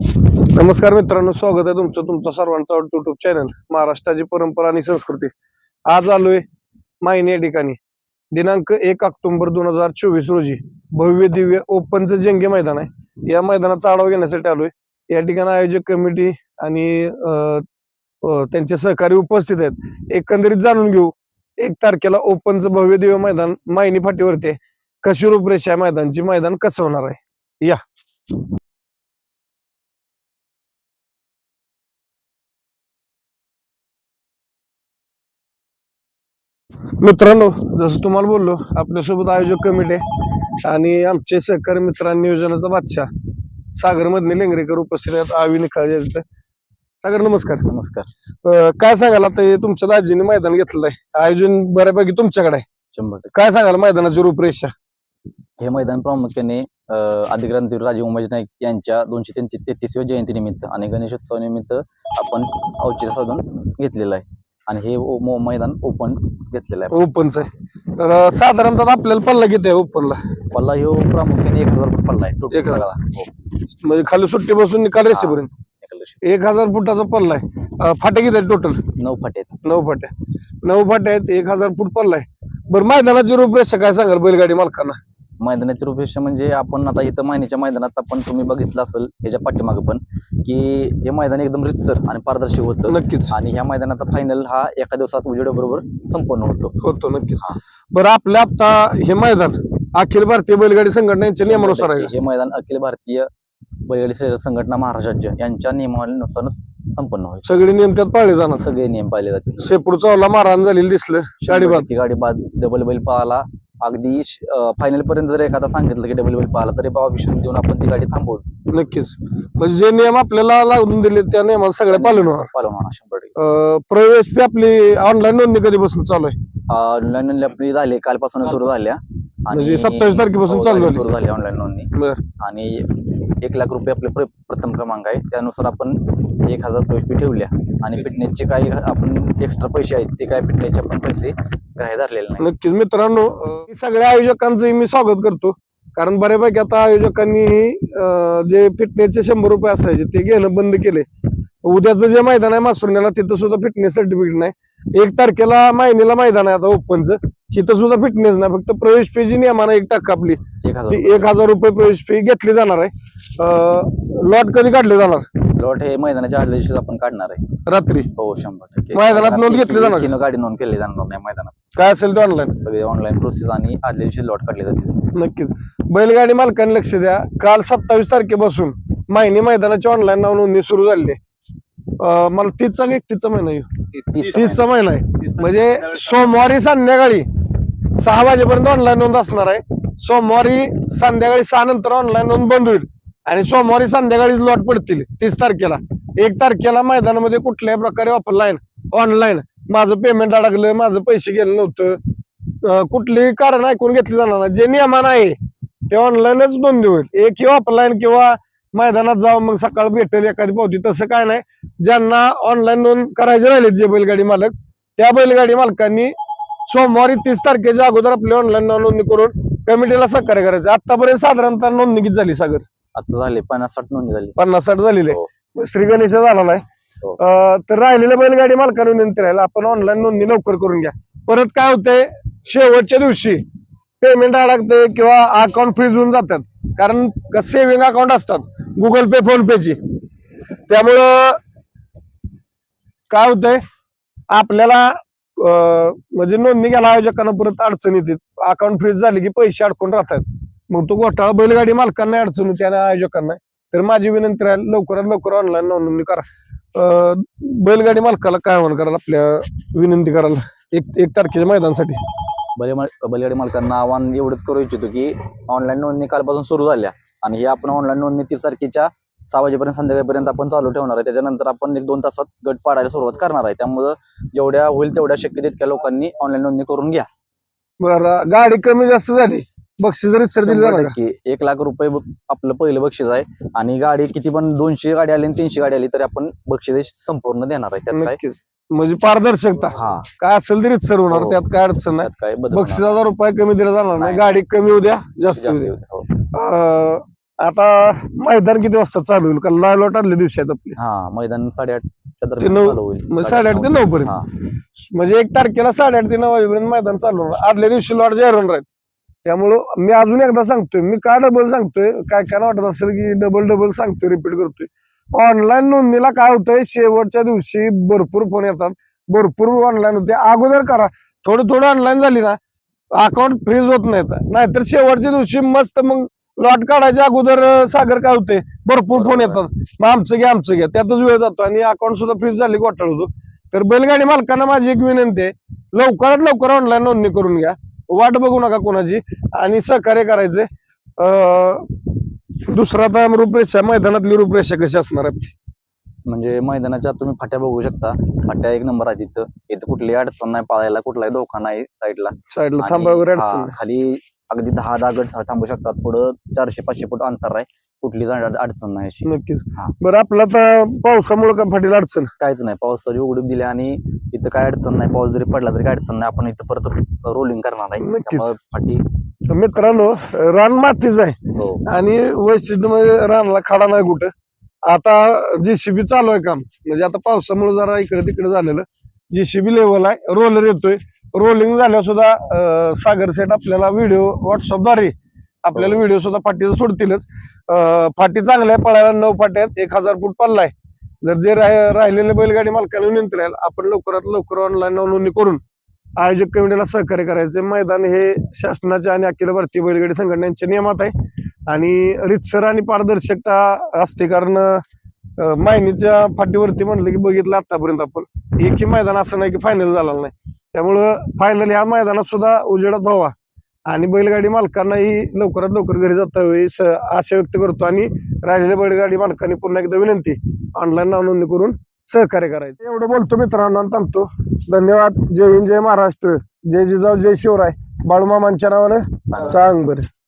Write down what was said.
नमस्कार मित्रांनो स्वागत आहे तुमचं तुमचा सर्वांचा युट्यूब चॅनल महाराष्ट्राची परंपरा आणि संस्कृती. आज आलोय मायनी या ठिकाणी. दिनांक एक ऑक्टोबर दोन हजार चोवीस रोजी भव्य दिव्य ओपनचं जंगे मैदान आहे. या मैदानाचा आढावा घेण्यासाठी आलोय. या ठिकाणी आयोजक कमिटी आणि त्यांचे सहकारी उपस्थित आहेत. एकंदरीत जाणून घेऊ एक तारखेला ओपनचं भव्य दिव्य मैदान मायनी फाटीवरती आहे. कशी रूपरेषा मैदानची? मैदान कसं होणार आहे? या. मित्रांनो जसं तुम्हाला बोललो आपल्यासोबत आयोजक कमिटी आणि आमचे सहकारी मित्र नियोजनाचा बादशाह सागर मधने लेंगरेकर उपस्थित आहेत आवी निकाळ सागर नमस्कार. नमस्कार. काय सांगाल आता हे तुमच्या दाजीने मैदान घेतलेलं आहे? आयोजन बऱ्यापैकी तुमच्याकडे आहे. शंभर टक्के. काय सांगाल मैदानाची रूपरेषा? हे मैदान प्रामुख्याने अधिक्रांतीवीर राजे उमाजी नाईक यांच्या दोनशे तेहतीस तेहतीसव्या जयंतीनिमित्त आणि गणेशोत्सवानिमित्त आपण औचित्य साधून घेतलेलं आहे. आणि हे ओ- मो- मैदान ओपन घेतलेलं आहे. ओपनचं आहे. तर साधारणतः आपल्याला पल्ला किती आहे ओपनला पल्ला ह्यो प्रामुख्याने एक हजार फूट पल्ला आहे. एक टोटल हजार. सगळा. हो, म्हणजे खाली सुट्टी बसून निकाल रेषेपर्यंत? एका लक्षात. एक हजार फुटाचा पल्ला आहे. अं, फाटे किती आहेत टोटल नऊ फाटे आहेत. नऊ फाट्या नऊ फाट्या आहेत एक हजार फूट पल्ला आहे. बरं मैदानाची रूपरेषा काय सांगाल बैलगाडी मालकांना? मैदानाची रूपरेषा म्हणजे आपण आता इथं मायनीच्या मैदानात आपण तुम्ही बघितलं असेल ह्याच्या पाठीमागं पण की हे मैदान एकदम रितसर आणि पारदर्शी होतं. नक्कीच. आणि ह्या मैदानाचा फायनल हा एका दिवसात उजेडाबरोबर संपन्न होतो. होतो नक्कीच. बरं आपल्या आता हे मैदान अखिल भारतीय बैलगाडी संघटना यांच्या नियमानुसार आहे? हे मैदान अखिल भारतीय बैलगाडी संघटना महाराष्ट्र राज्य यांच्या नियमानुसारच संपन्न होईल. सगळे नियम त्यात पाळले जाणार. सगळे नियम पाळले जातील. शेपूड चावला मारहाण झालेलं दिसलं शाडीबाद ती गाडी बाद. डबल बैल पाहाला अगदी फायनल पर्यंत जर एखादा सांगितलं की डबल बैल पाहाला तरी बाबा विषय देऊन आपण ती गाडी थांबवू. नक्कीच. म्हणजे जे नियम आपल्याला लागून दिले त्या नियमात सगळ्या पालन होणार. पालन होणार शंभर टक्के. प्रवेश आपली ऑनलाईन नोंदणी कधीपासून चालू आहे? ऑनलाईन आपली झाली कालपासून सुरू झाल्या. म्हणजे 27 तारखेपासून चालू झाली. सुरू झाली ऑनलाईन नोंदणी. आणि एक लाख रुपये आपले प्र- प्रथम क्रमांक आहे. त्यानुसार आपण एक हजार प्रवेश फी ठेवल्या. आणि फिटनेसचे काही आपण एक्स्ट्रा पैसे आहेत ते काय फिटनेसचे आपण पैसे ग्राह्य धरलेले नाही नक्कीच मित्रांनो अं, सगळ्या आयोजकांचंही मी स्वागत करतो. कारण बऱ्यापैकी आता आयोजकांनी अं, जे फिटनेसचे शंभर रुपये असायचे ते घेणं बंद केले. उद्याचं जे मैदान आहे मासुरण्याला तिथं सुद्धा फिटनेस सर्टिफिकेट नाही. एक तारखेला महिन्याला मैदान आहे आता ओपनचं. तिथं सुद्धा फिटनेस नाही फक्त प्रवेश फी जी नियमानं एक टक्का आपली. एक हजार ती एक हजार रुपये प्रवेश फी घेतली जाणार आहे. लॉट कधी काढले जाणार? लॉट हे मैदानाच्या आदल्या दिवशी आपण काढणार आहे. रात्री? हो शंभर टक्के. मैदानात नोंद घेतली जाणार? गाडी नोंद केली जाणार नाही मैदानात. काय असेल ते ऑनलाईन सगळे ऑनलाईन प्रोसेस आणि आदल्या दिवशी लॉट काढले जातील. नक्कीच. बैलगाडी मालकांनी लक्ष द्या. काल सत्तावीस तारखेपासून मायनी मैदानाची ऑनलाईन नाव नोंदणी सुरू झाली. आहे मला तीसचा का एकतीसचा महिना आहे? तीसचा महिना. आहे. म्हणजे सोमवारी संध्याकाळी सहा वाजेपर्यंत ऑनलाईन नोंद असणार आहे. सोमवारी संध्याकाळी सहा नंतर ऑनलाईन नोंद बंद होईल. आणि सोमवारी संध्याकाळी लॉट पडतील तीस तारखेला. एक तारखेला मैदानामध्ये कुठल्याही प्रकारे ऑफलाईन ऑनलाईन माझं पेमेंट अडकलं माझं पैसे गेलं नव्हतं. कुठलीही कारण ऐकून घेतली जाणार नाही. जे नियमान आहे ते ऑनलाईनच नोंदी होईल. एक किंवा ऑफलाईन किंवा मैदानात जाऊन मग सकाळ भेटेल एखादी पावती तसं काय नाही. ज्यांना ऑनलाईन नोंद करायचे राहिले जे बैलगाडी मालक त्या बैलगाडी मालकांनी सोमवारी तीस तारखेच्या अगोदर आपली ऑनलाईन नोंदणी करून कमिटीला सहकार्य करायचं. आतापर्यंत साधारणतः नोंदणी झाली सागर? आता झाले पन्नास साठ नोंदणी झाली. पन्नास साठ झालेले. हो. श्री गणेश झालेला आहे हो. अं, तर राहिलेल्या बैलगाडी मालकांना विनंती राहील आपण ऑनलाईन नोंदणी लवकर करून घ्या. परत काय होतंय शेवटच्या दिवशी पेमेंट अडकते किंवा अकाउंट फ्रीज होऊन जातात. कारण सेव्हिंग अकाउंट असतात गुगल पे फोन पेची त्यामुळं काय होतंय आपल्याला अं, म्हणजे नोंदणी घ्यायला आयोजकांना परत अडचण येते. अकाउंट फ्रीज झाली की पैसे अडकून राहतात. मग तो घोटाळा बैलगाडी मालकांना अडचण होती आणि आयोजकांना. तर माझी विनंती राहील लवकरात लवकर ऑनलाईन नोंदणी करा. बैलगाडी मालकाला काय आव्हान कराल आपल्या विनंती करायला एक एक तारखेच्या मैदानासाठी. बैल बैलगाडी मालकांना आव्हान एवढंच करू इच्छितो की ऑनलाईन नोंदणी कालपासून सुरू झाल्या. आणि हे आपण ऑनलाईन नोंदणी तीस तारखेच्या सहा वाजेपर्यंत संध्याकाळपर्यंत आपण चालू ठेवणार आहे. त्याच्यानंतर आपण एक दोन तासात गट पाडायला सुरुवात करणार आहे. त्यामुळं जेवढ्या होईल तेवढ्या शक्य तितक्या लोकांनी ऑनलाईन नोंदणी करून घ्या. बरं गाडी कमी जास्त झाली. बक्षीस रितसर दिली जाणार का? की एक लाख रुपये ब- आपलं पहिलं बक्षीस आहे. आणि गाडी किती पण दोनशे गाडी आली आणि तीनशे गाडी आली तरी आपण बक्षीस संपूर्ण देणार आहे त्यात काय? नक्कीच. म्हणजे पारदर्शकता. हा. काय असेल तरी सर होणार हो. त्यात काय अडचण नाही. त्यात काय बदल बक्षीस हजार रुपये कमी दिला जाणार नाही. नाही. गाडी कमी उद्या जास्त जास्त उद्या हो. अं, आता मैदान किती वाजता चालू होईल? का लाल आदल्या दिवशी आहेत आपले. हा मैदान साडेआठच्या ते नऊ- मग साडेआठ ते नऊ पर्यंत म्हणजे एक तारखेला साडेआठ ते नऊ वाजेपर्यंत मैदान चालू होणार. आदल्या दिवशी लॉट जाहीर होणार आहेत. त्यामुळं मी अजून एकदा सांगतोय मी का डबल सांगतोय? काय काय वाटत असेल की डबल डबल सांगतोय रिपीट करतोय. ऑनलाईन नोंदणीला काय होतंय? शेवटच्या दिवशी भरपूर फोन येतात. भरपूर ऑनलाईन होते. अगोदर करा. थोडं थोडं ऑनलाईन झाली ना अकाउंट फ्रीज होत नाहीत. नाहीतर शेवटच्या दिवशी मस्त मग लॉट काढायच्या अगोदर सागर काय होते? भरपूर फोन येतात. मग आमचं घ्या आमचं घ्या त्यातच वेळ जातो आणि अकाउंट सुद्धा फ्रीज झाली घोटाळ होतो. तर बैलगाडी मालकांना माझी एक विनंती आहे. लवकरात लवकर ऑनलाईन नोंदणी करून घ्या. वाट बघू नका कोणाची. आणि सहकार्य करायचे दुसरा आता रूपरेषा मैदानातली रूपरेषा कशी असणार आहे? म्हणजे मैदानाच्या तुम्ही फाट्या बघू शकता. फाट्या एक नंबर आहे तिथं इथं कुठलीही अडचण नाही. पाळायला कुठलाही धोका नाही साईडला. साईडला थांबा वगैरे. खाली अगदी दहा दहा गट थांबू शकतात. पुढं चारशे पाचशे फूट अंतर आहे. कुठली अडचण नाही अशी. नक्कीच. हा. बरं आपलं आता पावसामुळे का फाटीला अडचण? काहीच नाही. पावसाची उघडीप दिली आणि इथं काय अडचण नाही. पाऊस जरी पडला तरी काय अडचण नाही. आपण इथं परत रोलिंग करणार आहे नक्कीच. त्यामुळे फाटी मित्रांनो रान मातीच आहे. हो. आणि वैशिष्ट्य म्हणजे रानला खाडा नाही कुठं. आता जेसीबी चालू आहे काम. म्हणजे आता पावसामुळे जरा इकडे तिकडे झालेलं. जेसीबी लेवल आहे. रोलर येतोय. रोलिंग झाल्यावर सुद्धा अं, सागर सेट आपल्याला व्हिडिओ व्हॉट्सअपद्वारे आपल्याला हो. व्हिडिओ सुद्धा फाटीचं सोडतीलच. फाटी चांगल्या आहे पळायला नऊ फाट्या आहेत एक हजार फूट आहे जर जे राह- राहिलेले बैलगाडी मालकाला विनंती राहील आपण लवकरात लवकर ऑनलाईन नोंदणी करून आयोजक कमिटीला सहकार्य करायचे. मैदान हे शासनाच्या आणि अखिल भारतीय बैलगाडी संघटनेच्या नियमात आहे. आणि रितसर आणि पारदर्शकता असते कारण अं, मायनीच्या फाटीवरती म्हणलं की बघितलं आतापर्यंत आपण एकही मैदान असं नाही की फायनल झालेलं नाही. त्यामुळं फायनल ह्या मैदानात सुद्धा उजेडात व्हावा. आणि बैलगाडी मालकांनाही लवकरात लवकर घरी जाता यावी स- आशा व्यक्त करतो. आणि राहिलेल्या बैलगाडी मालकांनी पुन्हा एकदा विनंती ऑनलाईन नाव नोंदणी करून सहकार्य करायचं. एवढं बोलतो मित्रांनो थांबतो. धन्यवाद. जय हिंद जय महाराष्ट्र. जय जिजाऊ जय शिवराय. बाळूमामांच्या नावानं सांग बरं.